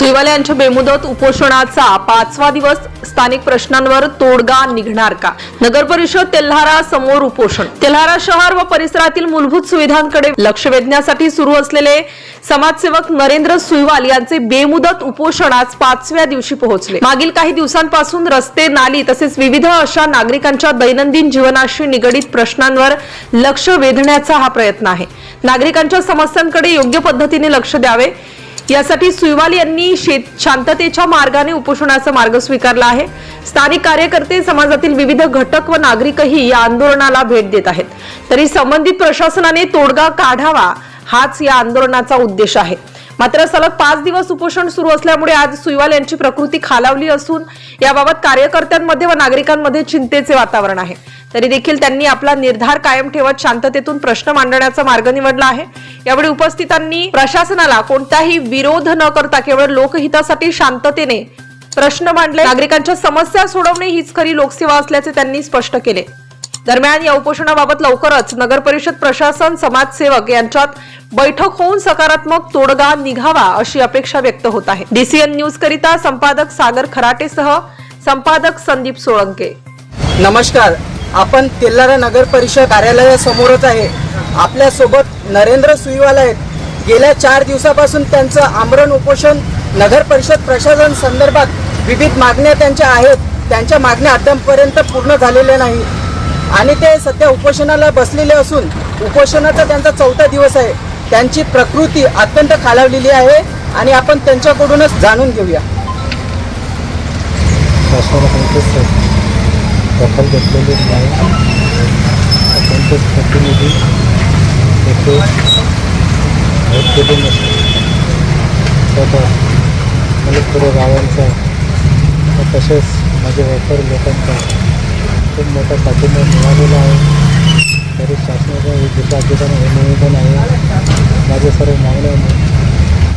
सुईवाले यांच्या बेमुदत उपोषणाचा पाचवा दिवस स्थानिक प्रश्नांवर तोडगा निघणार का? नगर परिषद तेल्हारा समोर उपोषण. तेल्हारा शहर व परिसरातील मूलभूत सुविधांकडे लक्ष वेधण्यासाठी सुरू असलेले समाजसेवक नरेंद्र सुईवाल यांचे बेमुदत उपोषण आज पाचव्या दिवशी पोहोचले. मागील काही दिवसांपासून रस्ते नाली तसेच विविध अशा नागरिकांच्या दैनंदिन जीवनाशी निगडीत प्रश्नांवर लक्ष वेधण्याचा हा प्रयत्न आहे. नागरिकांच्या समस्यांकडे योग्य पद्धतीने लक्ष द्यावे यासाठी सुईवाल यांनी शेत शांततेच्या मार्गाने उपोषणाचा मार्ग स्वीकारला आहे. स्थानिक कार्यकर्ते समाजातील विविध घटक व नागरिकही या आंदोलनाला भेट देत आहेत. तरी संबंधित प्रशासनाने तोडगा काढावा हाच या आंदोलनाचा उद्देश आहे. मात्र सलग पाच दिवस उपोषण सुरू असल्यामुळे आज सुईवाल यांची प्रकृती खालावली असून याबाबत कार्यकर्त्यांमध्ये व नागरिकांमध्ये चिंतेचे वातावरण आहे. तरी देखील त्यांनी आपला निर्धार कायम ठेवत शांततेतून प्रश्न मांडण्याचा मार्ग निवडला आहे. यावेळी उपस्थितांनी प्रशासनाला कोणताही विरोध न करता केवळ लोकहितासाठी शांततेने प्रश्न मांडले. नागरिकांच्या समस्या सोडवणे हीच खरी लोकसेवा असल्याचे त्यांनी स्पष्ट केले. दरम्यान या उपोषणाबाबत लवकरच नगर परिषद प्रशासन समाजसेवक यांच्यात बैठक होऊन सकारात्मक तोडगा निघावा अशी अपेक्षा व्यक्त होत आहे. डीसीएन न्यूज करिता संपादक सागर खराटेसह संपादक संदीप सोळंके. नमस्कार. आपण तेल्लारा नगर परिषद कार्यालयासमोरच आहे. आपल्यासोबत नरेंद्र सुईवाल आहेत. गेल्या चार दिवसापासून त्यांचं आमरण उपोषण नगर परिषद प्रशासन संदर्भात विविध मागण्या त्यांच्या आहेत. त्यांच्या मागण्या आतापर्यंत पूर्ण झालेल्या नाही. आणि ते सध्या उपोषणाला बसलेले असून उपोषणाचा त्यांचा चौथा दिवस आहे. त्यांची प्रकृती अत्यंत खालावलेली आहे आणि आपण त्यांच्याकडूनच जाणून घेऊया. दखल घेतलेली नाही. कोणतेच प्रतिनिधी तेथे भेट दिली नसते. स्वतः मलिकपुरे गावांचा व तसेच माझे व्यापारी लोकांचा खूप मोठा पाठिंबा मिळालेला आहे. तरी शासनाच्या जिल्हाधिकारी हे निवेदन आहे. माझे सर्व मागण्या